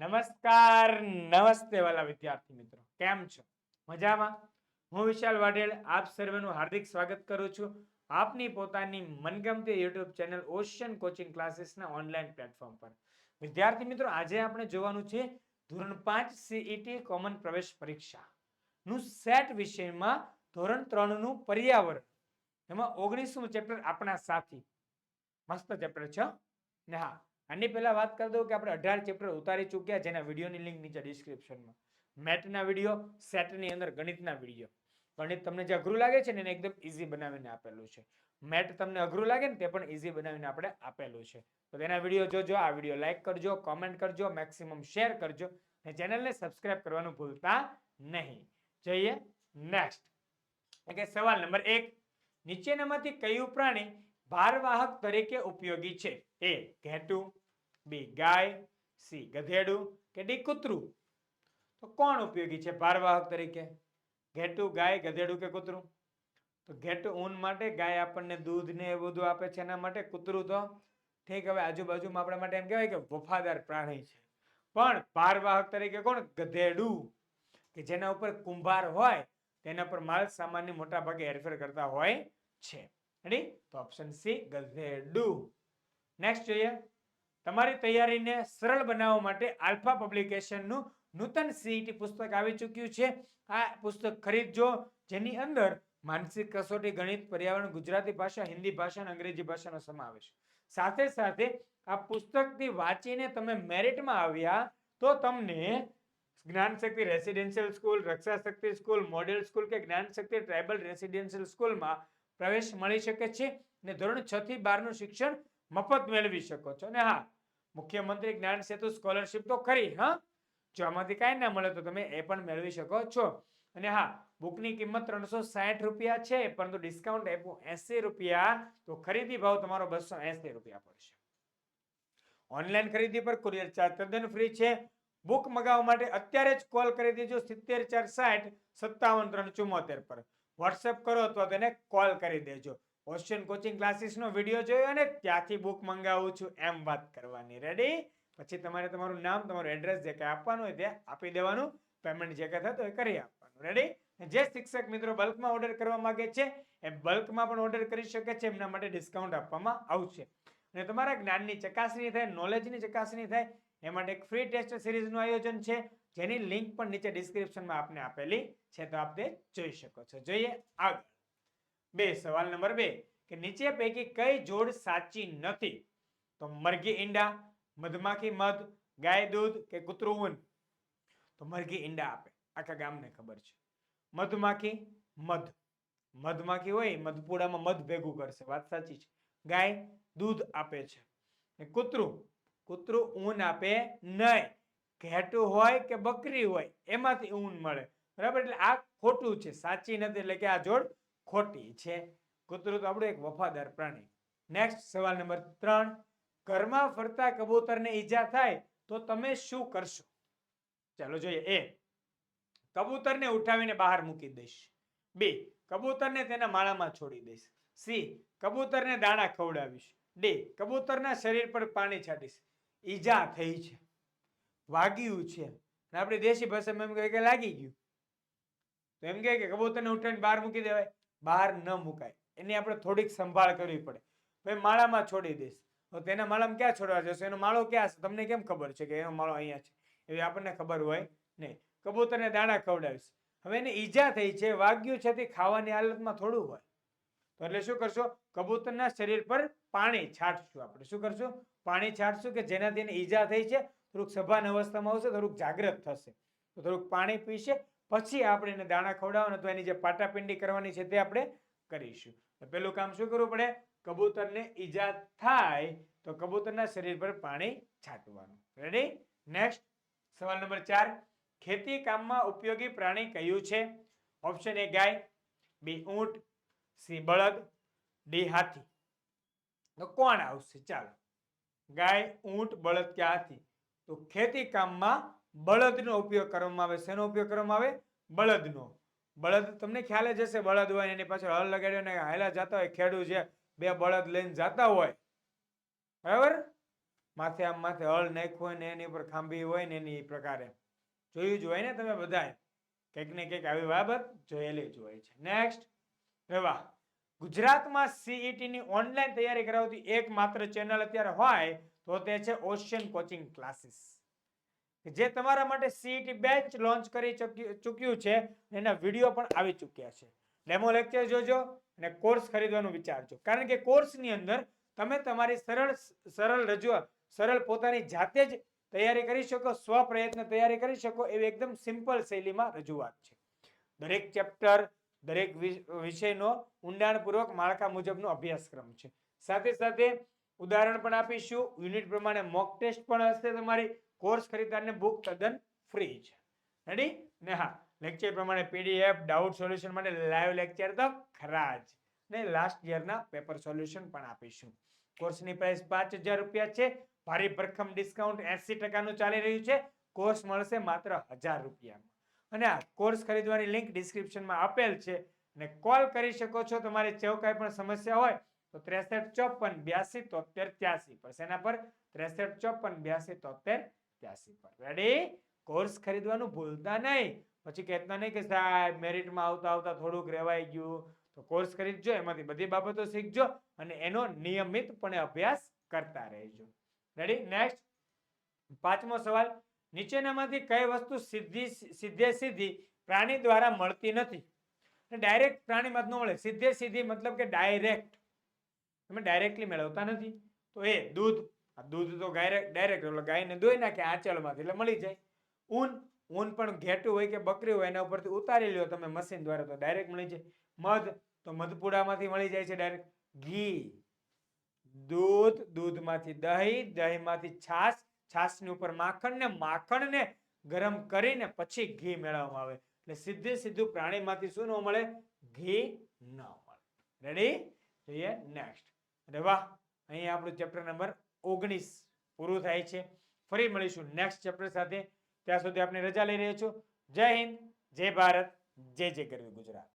નમસ્કાર, નમસ્તે વાલા વિદ્યાર્થી મિત્રો. કેમ છો? મજામાં? હું વિશાલ વાઢેલ આપ સર્વેનું હાર્દિક સ્વાગત કરું છું આપની પોતાની મનગમતી યુટ્યુબ ચેનલ ઓશિયન કોચિંગ ક્લાસીસના ઓનલાઈન પ્લેટફોર્મ પર. વિદ્યાર્થી મિત્રો, આજે આપણે જોવાનું છે ધોરણ પાંચ સીઈટી કોમન પ્રવેશ પરીક્ષા. નું સેટ વિષયમાં ધોરણ ત્રણનું પર્યાવરણ. એમાં ઓગણીસમું ચેપ્ટર આપણા સાથી. મસ્ત ચેપ્ટર છે ને હા આની પહેલા વાત કરી દઉં કે આપણે અઢાર ચેપ્ટર ઉતારી ચૂક્યા જેના વિડીયોની લિંક નીચે ડિસ્ક્રિપ્શનમાં મેટના વીડિયો સેટની અંદર ગણિતના વીડિયો ગણિત તમને જે અઘરું લાગે છે ને, એને એકદમ ઇઝી બનાવીને આપેલું છે. મેટ તમને અઘરું લાગે ને, તે પણ ઇઝી બનાવીને આપણે આપેલું છે. તો તેના વીડિયો જોજો, આ વીડિયો લાઇક કરજો કોમેન્ટ કરજો મેક્સિમમ શેર કરજો અને ચેનલને સબસ્ક્રાઇબ કરવાનું ભૂલતા નહીં. જોઈએ નેક્સ્ટ કે સવાલ નંબર એક. નીચેનામાંથી કયું પ્રાણી ભારવાહક તરીકે ઉપયોગી છે? એ, ઘેટું બી ગાય, સી ગધેડું કે ડી કૂતરું? તો કોણ ઉપયોગી છે ભારવાહક તરીકે? ઘેટું, ગાય, ગધેડું કે કૂતરું? તો ઘેટ ઊન માટે ગાય આપણને દૂધ ને એ બધું આપે છે, એના માટે કૂતરું તો ઠીક, હવે આજુબાજુમાં આપણા માટે એમ કહેવાય કે વફાદાર પ્રાણી છે. પણ ભારવાહક તરીકે કોણ? ગધેડું. કે જેના ઉપર કુંભાર હોય, તેના પર માલ સામાનની મોટા ભાગે હેરફેર કરતા હોય છે. રેડી તો ઓપ્શન સી ગધેડું. નેક્સ્ટ જોઈએ. તમારી તૈયારીને સરળ બનાવવા માટે આલ્ફા પબ્લિકેશનનું નૂતન સીઈટી પુસ્તક આવી ચૂક્યું છે. આ પુસ્તક ખરીદજો, જેની અંદર માનસિક કસોટી, ગણિત, પર્યાવરણ, ગુજરાતી ભાષા, હિન્દી ભાષા અને અંગ્રેજી ભાષાનો સમાવેશ સાથે સાથે આ પુસ્તકથી વાંચીને તમે મેરિટમાં આવ્યા તો તમને Gyan Shakti residential school Raksha Shakti school, model school કે જ્ઞાન શક્તિ ટ્રાઇબલ રેસિડેન્શિયલ સ્કૂલમાં પ્રવેશ મળી શકે છે. ને ધોરણ છ થી બારનું શિક્ષણ મફત મેળવી શકો છો. અને હા, મુખ્યમંત્રી જ્ઞાન સેતુ સ્કોલરશિપ તો ખરી, હા? જો આમાંથી કાંઈ ના મળે તો તમે એ પણ મેળવી શકો છો. અને હા, બુકની કિંમત ત્રણસો સાઠ રૂપિયા છે, પરંતુ ડિસ્કાઉન્ટ આપ્યું એસી રૂપિયા, તો ખરીદી ભાવ તમારો બસો એસી રૂપિયા પડશે. ઓનલાઈન ખરીદી પર કુરિયર ચાર્જ તદ્દન ફ્રી છે. બુક મગાવવા માટે અત્યારે જ કોલ કરી દેજો સિત્તેર ચાર સાઠ સત્તાવન ત્રણ ચુમ્મોતેર પર. વોટ્સએપ કરો અથવા તેને કોલ કરી દેજો. ઓશિયન કોચિંગ ક્લાસીસનો વીડિયો જોયો અને ત્યાંથી બુક મંગાવું છું એમ વાત કરવાની. રેડી પછી તમારે તમારું નામ, તમારું એડ્રેસ જે કંઈ આપવાનું હોય તે આપી દેવાનું. પેમેન્ટ જે કંઈ થતું એ કરી આપવાનું. રેડી જે શિક્ષક મિત્રો બલ્કમાં ઓર્ડર કરવા માંગે છે, એ બલ્કમાં પણ ઓર્ડર કરી શકે છે. એમના માટે ડિસ્કાઉન્ટ આપવામાં આવશે. અને તમારા જ્ઞાનની ચકાસણી થાય નોલેજની ચકાસણી થાય, એ માટે એક ફ્રી ટેસ્ટ સિરીઝનું આયોજન છે. જેની લિંક પણ નીચે ડિસ્ક્રિપ્શનમાં આપને આપેલી છે. તો આપ તે જોઈ શકો છો. જોઈએ આગળ. બે, સવાલ નંબર બે, કે નીચે પૈકી કઈ જોડ સાચી નથી? તો મરઘી ઈંડા, મધમાખી મધ, ગાય દૂધ કે કૂતરું ઊન? તો મરઘી ઈંડા આપે. આખા ગામને ખબર છે. મધમાખી મધ. મધમાખી હોય, મધપુડામાં મધ ભેગું કરશે. વાત સાચી છે. ગાય દૂધ આપે છે. કૂતરું? કૂતરું ઊન આપે નહીં. ઘેટું હોય કે બકરી હોય, એમાંથી ઊન મળે. બરાબર? એટલે આ ખોટું છે. સાચી નથી, એટલે કે આ જોડ ખોટી છે. કૂતરું તો આપણું એક વફાદાર પ્રાણી. નેક્સ્ટ સવાલ નંબર ત્રણ. ઘરમાં ફરતા કબૂતરને ઈજા થાય તો તમે શું કરશો? ચાલો જોઈએ. એ. કબૂતરને ઉઠાવીને બહાર મૂકી દઈશ. બી. કબૂતરને તેના માળામાં છોડી દઈશ. સી. કબૂતરને દાણા ખવડાવીશ. ડી. કબૂતરના શરીર પર પાણી છાંટીશ. ઈજા થઈ છે. વાગ્યું છે. અને આપણી દેશી ભાષામાં એમ કહે કે લાગી ગયું. તો એમ કહે કે કબૂતરને ઉઠાવીને બહાર મૂકી દેવાય. બહાર ન મુકાય. એની આપણે થોડીક સંભાળ કરવી પડે. ભાઈ, માળામાં છોડી દઈશ. તો તેના માળામાં ક્યાં છોડવા જશે? એનો માળો ક્યાં છે તમને કેમ ખબર છે કે એનો માળો અહીંયા છે? એવી આપણને ખબર હોય નહીં. કબૂતરને દાણા ખવડાવીશ. હવે એને ઈજા થઈ છે, વાગ્યું છે તે ખાવાની હાલતમાં થોડું હોય. તો એટલે શું કરશો? કબૂતરના શરીર પર પાણી છાંટશું આપણે. શું કરશું? પાણી છાંટશું કે જેનાથી એને ઈજા થઈ છે? થોડુંક સભાન અવસ્થામાં આવશે, થોડુંક જાગ્રત થશે. તો થોડુંક પાણી પીશે પછી આપણે એને દાણા ખવડાવવાના તો એની જે પાટાપિંડી કરવાની છે તે આપણે કરીશું. તો પેલું કામ શું કરવું પડે? કબૂતરને ઈજા થાય તો કબૂતરના શરીર પર પાણી છાંટવાનું. રેડી નેક્સ્ટ સવાલ નંબર ચાર. ખેતી કામમાં ઉપયોગી પ્રાણી કયું છે? ઓપ્શન એ ગાય. બી ઊંટ. સી બળદ. ડી હાથી. તો કોણ આવશે? ચાલો. ગાય, ઊંટ, બળદ કે હાથી? તો ખેતી કામમાં બળદનો ઉપયોગ કરવામાં આવે. શેનો ઉપયોગ કરવામાં આવે? બળદનો. બળદ તમને ખ્યાલ જ હશે, બળદ હોય એની પાછળ હળ લગાડ્યો ને હાયલા જતા હોય, ખેડૂત છે બે બળદ લઈને જતા હોય. બરાબર? માથે આમ માથે હળ નાખ્યું ને એની ઉપર ખાંભી હોય ને એની પ્રકારે. જોયું જ હોય ને તમે બધાએ કંઈક ને કંઈક આવી બાબત જોયેલી જ હોય છે. નેક્સ્ટ રેવા ગુજરાતમાં CET ની ઓનલાઈન તૈયારી કરાવતી એકમાત્ર ચેનલ અત્યારે હોય તો તે છે ઓશિયન કોચિંગ ક્લાસીસ જે તમારા માટે સીઈટી બેચ લોન્ચ કરી ચૂક્યું છે, એના વીડિયો પણ આવી ચૂક્યા છે. ડેમો લેક્ચર જોજો અને કોર્સ ખરીદવાનું વિચારજો. કારણ કે કોર્સની અંદર તમે તમારી સરળ સરળ રજૂઆત, સરળ પોતાની જાતે જ તૈયારી કરી શકો સ્વ પ્રયત્ન તૈયારી કરી શકો એવી એકદમ સિમ્પલ શૈલીમાં રજૂઆત છે. દરેક ચેપ્ટર, દરેક વિષયનો ઊંડાણપૂર્વક માળખા મુજબનો અભ્યાસક્રમ છે. સાથે સાથે ઉદાહરણ પણ આપીશું. યુનિટ પ્રમાણે મોક ટેસ્ટ પણ હશે તમારી. કોર્સ ખરીદદારને બુક તદ્દન ફ્રી છે. રેડી ને હા લેક્ચર પ્રમાણે પીડીએફ ડાઉટ સોલ્યુશન માટે લાઈવ લેક્ચર તો ખરા જ. ને લાસ્ટ યરના પેપર સોલ્યુશન પણ આપીશું. કોર્સની પ્રાઇસ પાંચ હજાર રૂપિયા છે. ભારે ભરખમ ડિસ્કાઉન્ટ એસી ટકાનું ચાલી રહ્યું છે. કોર્સ મળશે માત્ર હજાર રૂપિયામાં. અને આ કોર્સ ખરીદવાની લિંક ડિસ્ક્રિપ્શનમાં આપેલ છે. અને કોલ કરી શકો છો. તમારે જેવો કાંઈ પણ સમસ્યા હોય તો ત્રેસઠ, ચોપન, બ્યાસી તોતેર ત્યાસી પર. શેના પર? ત્રેસઠ, ચોપન, બ્યાસી તોતેર ત્યાસી પર. રેડી કોર્સ ખરીદવાનું ભૂલતા નહીં. પછી કહેતા નહીં કે સાહેબ, મેરિટમાં આવતા આવતા થોડુંક રહેવાઈ ગયું. તો કોર્સ ખરીદજો, એમાંથી બધી બાબતો શીખજો અને એનો નિયમિતપણે અભ્યાસ કરતા રહેજો. રેડી નેક્સ્ટ પાંચમો સવાલ. નીચેનામાંથી કઈ વસ્તુ સીધી, સીધે સીધી પ્રાણી દ્વારા મળતી નથી? ડાયરેક્ટ પ્રાણીમાં જ ન મળે. સીધે સીધી મતલબ કે ડાયરેક્ટ તમે ડાયરેક્ટલી મેળવતા નથી. તો એ દૂધ દૂધ તો ગાય ડાયરેક્ટ એટલે ગાયને દોઈ નાખે આંચળમાંથી એટલે મળી જાય. ઊન ઊન પણ ઘેટું હોય કે બકરી હોય એના ઉપરથી ઉતારી લ્યો તમે મશીન દ્વારા તો ડાયરેક્ટ મળી જાય. મધ, તો મધપુડામાંથી મળી જાય છે ડાયરેક્ટ ઘી, દૂધ, દૂધમાંથી દહીં, દહીંમાંથી છાશ, છાશની ઉપર માખણ ને માખણને ગરમ કરીને પછી ઘી મેળવવામાં આવે. એટલે સીધે સીધું પ્રાણીમાંથી શું ન મળે? ઘી ન મળે. રેડી જોઈએ નેક્સ્ટ અરે વાહ અહીંયા આપણું ચેપ્ટર નંબર ઓગણીસ પૂરું થાય છે. ફરી મળીશું નેક્સ્ટ ચેપ્ટર સાથે. ત્યાં સુધી આપણે રજા લઈ રહ્યા છું. જય હિન્દ, જય ભારત, જય જય ગરવી ગુજરાત.